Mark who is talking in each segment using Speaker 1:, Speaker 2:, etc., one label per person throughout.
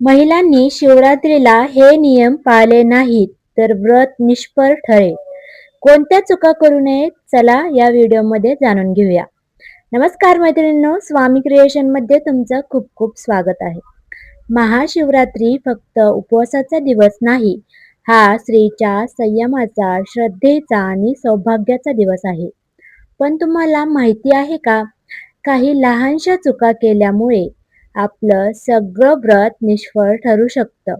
Speaker 1: महिलांनी शिवरात्रीला हे नियम पाळले नाहीत तर व्रत निष्फळ ठरेल. कोणत्या चुका करू नयेत चला या व्हिडिओमध्ये जाणून घेऊया. नमस्कार मैत्रिणींनो स्वामी क्रिएशनमध्ये तुमचं खूप खूप स्वागत आहे. महाशिवरात्री फक्त उपवासाचा दिवस नाही हा स्त्रीच्या संयमाचा श्रद्धेचा आणि सौभाग्याचा दिवस आहे. पण तुम्हाला माहिती आहे का? काही लहानशा चुका केल्यामुळे आपलं सगळं व्रत निष्फळ ठरू शकतं.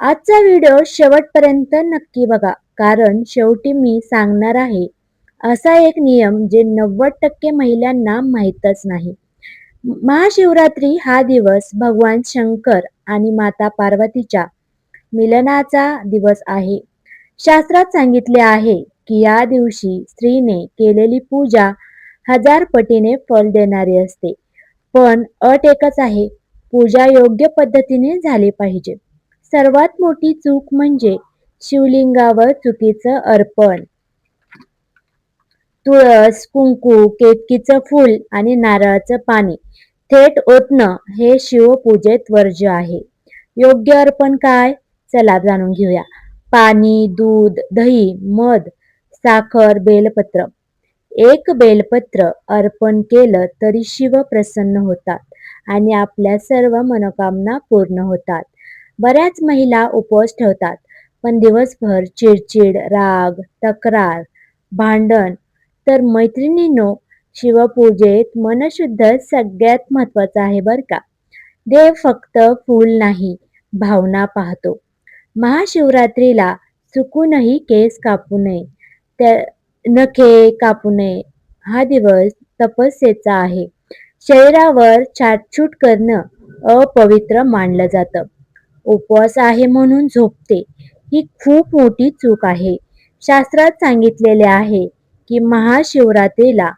Speaker 1: आजचा व्हिडिओ शेवटपर्यंत नक्की बघा कारण शेवटी मी सांगणार आहे असा एक नियम जे नव्वद टक्के महिलांना माहीतच नाही. महाशिवरात्री हा दिवस भगवान शंकर आणि माता पार्वतीच्या मिलनाचा दिवस आहे. शास्त्रात सांगितले आहे की या दिवशी स्त्रीने केलेली पूजा हजार पटीने फल देणारी असते. पण अट एकच आहे पूजा योग्य पद्धतीने झाली पाहिजे. सर्वात मोठी चूक म्हणजे शिवलिंगावर चुकीचं अर्पण. तुळस कुंकू केतकीचं फूल आणि नारळाचं पाणी. थेट ओतणं हे शिवपूजेत वर्ज्य आहे. योग्य अर्पण काय? चला जाणून घेऊया. पाणी दूध दही मध साखर बेलपत्र. एक बेलपत्र अर्पण केलं तरी शिव प्रसन्न होतात आणि आपल्या सर्व मनोकामना पूर्ण होतात. बऱ्याच महिला उपवास ठेवतात पण दिवसभर चिडचिड राग तक्रार भांडण. तर मैत्रिणींनो शिवपूजेत मनशुद्ध सगळ्यात महत्वाचं आहे बर का. देव फक्त फूल नाही भावना पाहतो. महाशिवरात्रीला चुकूनही केस कापू नये. त्या नखे कापू नये हा दिवस तपस्येचा आहे. शरीरावर छाटछूट करणं अपवित्र मानलं जातं. उपवास आहे म्हणून झोपते. ही खूप मोठी चूक आहे. शास्त्रात सांगितलेले आहे की महाशिवरात्रीला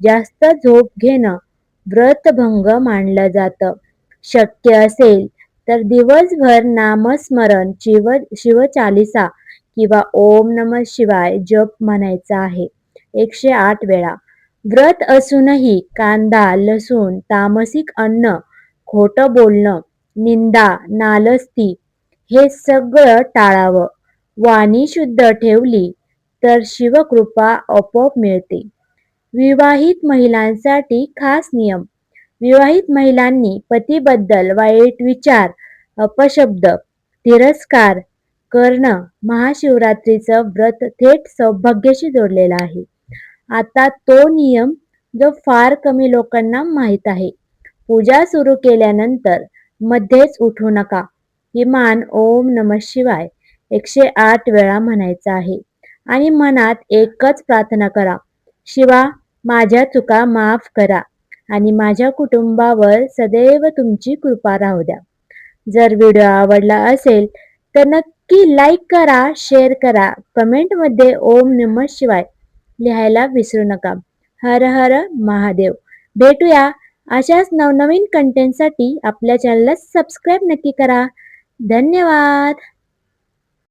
Speaker 1: जास्त झोप घेणं व्रतभंग मानलं जातं. शक्य असेल तर दिवसभर नामस्मरण शिव शिवचालिसा किंवा ओम नम शिवाय जप म्हणायचा आहे. एकशे आठ वेळा. व्रत असूनही कांदा लसूण तामसिक अन्न खोटं बोलणं निंदा नालस्ती हे सगळं टाळावं. वाणी शुद्ध ठेवली तर शिवकृपा आपोआप मिळते. विवाहित महिलांसाठी खास नियम. विवाहित महिलांनी पतीबद्दल वाईट विचार अपशब्द तिरस्कार कर्ण महाशिवरात्रीचं व्रत थेट सौभाग्याशी जोडलेलं आहे. आता तो नियम जो फार कमी लोकांना माहीत आहे. पूजा सुरू केल्यानंतर मध्येच उठू नका. किमान ओम नम शिवाय एकशे आठ वेळा म्हणायचा आहे. आणि मनात एकच प्रार्थना करा. शिवा माझ्या चुका माफ करा आणि माझ्या कुटुंबावर सदैव तुमची कृपा राहू द्या. जर व्हिडिओ आवडला असेल तर नक्की लाईक करा शेअर करा. कमेंटमध्ये ओम नम शिवाय लिहायला विसरू नका. हर हर महादेव. भेटूया अशाच नवनवीन कंटेंटसाठी आपल्या चॅनलला सबस्क्राईब नक्की करा. धन्यवाद.